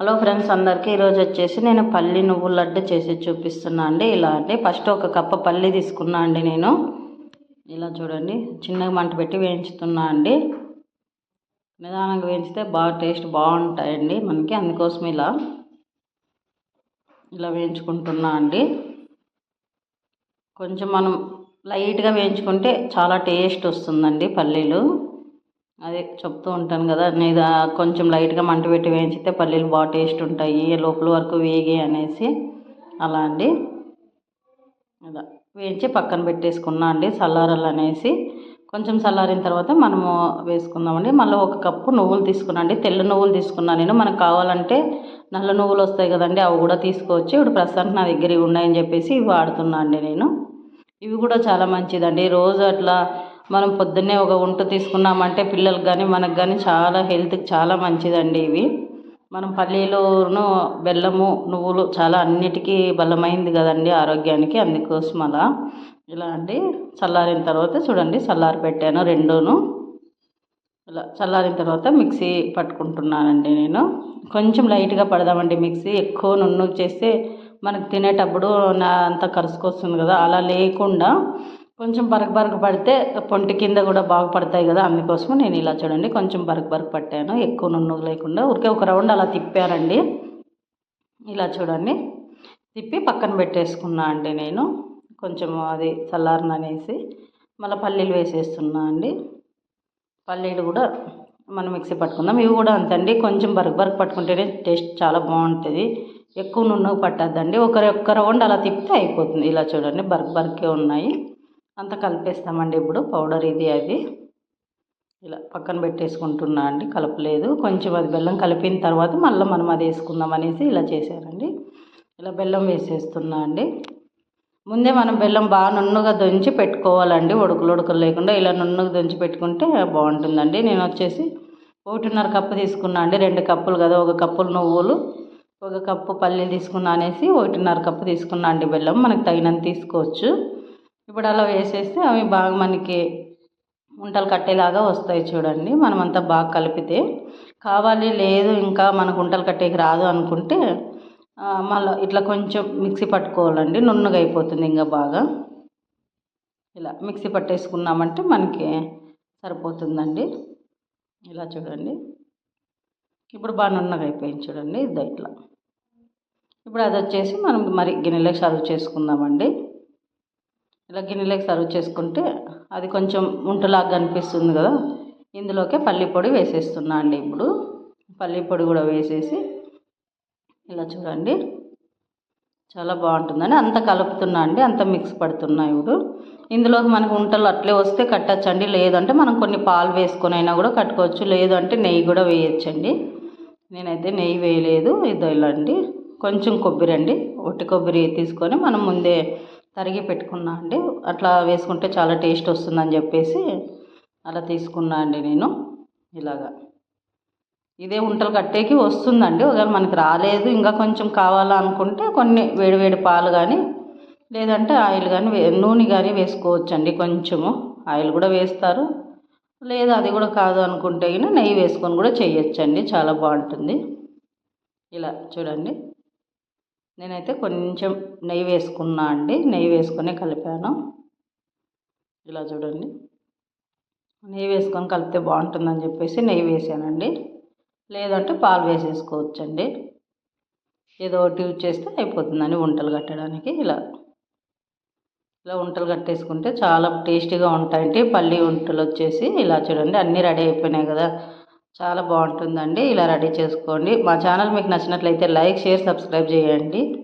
Hello friends అందరికీ ఈరోజు వచ్చేసి నేను పల్లి నువ్వుల లడ్డు చేసి చూపిస్తున్నా అండి. ఇలా అండి. ఫస్ట్ ఒక కప్ప పల్లి తీసుకున్నా అండి నేను. ఇలా చూడండి. చిన్నగా మంట పెట్టి వేయించుతున్నా అండి. నిదానంగా వేయించితే బాగా టేస్ట్ బాగుంటాయండి మనకి. అందుకోసం ఇలా ఇలా వేయించుకుంటున్నా అండి. కొంచెం మనం లైట్గా వేయించుకుంటే చాలా టేస్ట్ వస్తుందండి పల్లీలు. అదే చెప్తూ ఉంటాను కదా నేను కొంచెం లైట్గా మంట పెట్టి వేయించితే పల్లీలు బాగా టేస్ట్ ఉంటాయి లోపల వరకు వేగి అనేసి అలా అండి. అలా వేయించి పక్కన పెట్టేసుకున్నా అండి చల్లారాలు అనేసి. కొంచెం చల్లారిన తర్వాత మనము వేసుకుందామండి. మళ్ళీ ఒక కప్పు నువ్వులు తీసుకున్నా అండి. తెల్ల నువ్వులు తీసుకున్నాను నేను. మనకు కావాలంటే నల్ల నువ్వులు వస్తాయి కదండి అవి కూడా తీసుకోవచ్చు. ఇప్పుడు ప్రస్తుతానికి నా దగ్గర ఇవి ఉన్నాయని చెప్పేసి ఇవి వాడుతున్నా అండి నేను. ఇవి కూడా చాలా మంచిదండి. రోజు అట్లా మనం పొద్దున్నే ఒక వంట తీసుకున్నామంటే పిల్లలకు కానీ మనకు కానీ చాలా హెల్త్కి చాలా మంచిదండి ఇవి. మనం పల్లీలును బెల్లము నువ్వులు చాలా అన్నిటికీ బలమైంది కదండి ఆరోగ్యానికి అందుకోసం అలా. ఇలా అండి చల్లారిన తర్వాత చూడండి చల్లారి పెట్టాను రెండును. ఇలా చల్లారిన తర్వాత మిక్సీ పట్టుకుంటున్నానండి నేను. కొంచెం లైట్గా పడదామండి మిక్సీ ఎక్కువ నున్ను చేస్తే మనకు తినేటప్పుడు నా అంత కరుసుకొస్తుంది కదా అలా లేకుండా కొంచెం బరక బరక పడితే పొంటి కింద కూడా బాగా పడతాయి కదా అందుకోసం నేను ఇలా చూడండి కొంచెం బరక బరక పట్టాను. ఎక్కువ నున్ను లేకుండా ఊరికే ఒక రౌండ్ అలా తిప్పానండి ఇలా చూడండి. తిప్పి పక్కన పెట్టేసుకున్నా అండి నేను. కొంచెం అది చల్లారననేసి మళ్ళీ పల్లీలు వేసేస్తున్నా అండి. పల్లీలు కూడా మనం మిక్సీ పట్టుకుందాం. ఇవి కూడా అంతండి. కొంచెం బరక బరక పట్టుకుంటేనే టేస్ట్ చాలా బాగుంటుంది. ఎక్కువ నూనె పట్టద్దండి. ఒక ఒక్క రౌండ్ అలా తిప్పితే అయిపోతుంది. ఇలా చూడండి. బరక బరకే ఉన్నాయి. అంతా కలిపేస్తామండి ఇప్పుడు. పౌడర్ ఇది అది ఇలా పక్కన పెట్టేసుకుంటున్నా అండి. కలపలేదు. కొంచెం అది బెల్లం కలిపిన తర్వాత మళ్ళీ మనం అది వేసుకుందాం అనేసి ఇలా చేశారండి. ఇలా బెల్లం వేసేస్తున్నా అండి. ముందే మనం బెల్లం బాగా నున్నుగా దొంచి పెట్టుకోవాలండి. ఉడుకులు ఉడకలు లేకుండా ఇలా నున్నుగా దొంచి పెట్టుకుంటే బాగుంటుందండి. నేను వచ్చేసి ఒకటిన్నర కప్పు తీసుకున్నా అండి. రెండు కప్పులు కదా ఒక కప్పులు నువ్వులు ఒక కప్పు పల్లీలు తీసుకున్నా అనేసి ఒకటిన్నర కప్పు తీసుకున్నా అండి బెల్లం. మనకు తగినంత తీసుకోవచ్చు. ఇప్పుడు అలా వేసేస్తే అవి బాగా మనకి ఉంటలు కట్టేలాగా వస్తాయి చూడండి. మనమంతా బాగా కలిపితే కావాలి లేదు ఇంకా మనకు ఉంటలు కట్టేకి రాదు అనుకుంటే మళ్ళీ ఇట్లా కొంచెం మిక్సీ పట్టుకోవాలండి. నున్నగా అయిపోతుంది ఇంకా బాగా. ఇలా మిక్సీ పట్టేసుకున్నామంటే మనకి సరిపోతుందండి. ఇలా చూడండి. ఇప్పుడు బాగా నున్నగా అయిపోయింది చూడండి. ఇది ఇట్లా. ఇప్పుడు అది వచ్చేసి మనం మరి గిన్నెలకు సర్వ్ చేసుకుందామండి. ఇలా గిన్నెలోకి సర్వ్ చేసుకుంటే అది కొంచెం ఉంటలాగా అనిపిస్తుంది కదా. ఇందులోకే పల్లి పొడి వేసేస్తున్నా అండి ఇప్పుడు. పల్లి పొడి కూడా వేసేసి ఇలా చూడండి. చాలా బాగుంటుందండి అంత కలుపుతున్నా అండి అంత మిక్స్ పడుతున్నా ఇప్పుడు. ఇందులోకి మనకు ఉంటలు అట్లే వస్తే కట్టచ్చండి లేదంటే మనం కొన్ని పాలు వేసుకొని అయినా కూడా కట్టుకోవచ్చు లేదంటే నెయ్యి కూడా వేయచ్చండి. నేనైతే నెయ్యి వేయలేదు ఇది ఇలా అండి కొంచెం కొబ్బరి అండి ఒట్టి కొబ్బరి తీసుకొని మనం ముందే తరిగి పెట్టుకున్నా అండి. అట్లా వేసుకుంటే చాలా టేస్ట్ వస్తుందని చెప్పేసి అలా తీసుకున్నా అండి నేను ఇలాగా. ఇదే ఉంటలు కట్టేకి వస్తుందండి. ఒకవేళ మనకి రాలేదు ఇంకా కొంచెం కావాలా అనుకుంటే కొన్ని వేడివేడి పాలు కానీ లేదంటే ఆయిల్ కానీ నూనె కానీ వేసుకోవచ్చండి కొంచెము. ఆయిల్ కూడా వేస్తారు. లేదు అది కూడా కాదు అనుకుంటే నెయ్యి వేసుకొని కూడా చేయొచ్చండి. చాలా బాగుంటుంది. ఇలా చూడండి. నేనైతే కొంచెం నెయ్యి వేసుకున్నా అండి. నెయ్యి వేసుకొని కలిపాను. ఇలా చూడండి. నెయ్యి వేసుకొని కలిపితే బాగుంటుందని చెప్పేసి నెయ్యి వేసానండి. లేదంటే పాలు వేసేసుకోవచ్చండి. ఏదో ఒకటి యూజ్ చేస్తే అయిపోతుందండి వంటలు కట్టడానికి. ఇలా ఇలా వంటలు కట్టేసుకుంటే చాలా టేస్టీగా ఉంటాయండి. పల్లి వంటలు వచ్చేసి ఇలా చూడండి. అన్నీ రెడీ అయిపోయినాయి కదా. చాలా బాగుంటుందండి. ఇలా రెడీ చేసుకోండి. మా ఛానల్ మీకు నచ్చినట్లయితే లైక్ షేర్ సబ్స్క్రైబ్ చేయండి.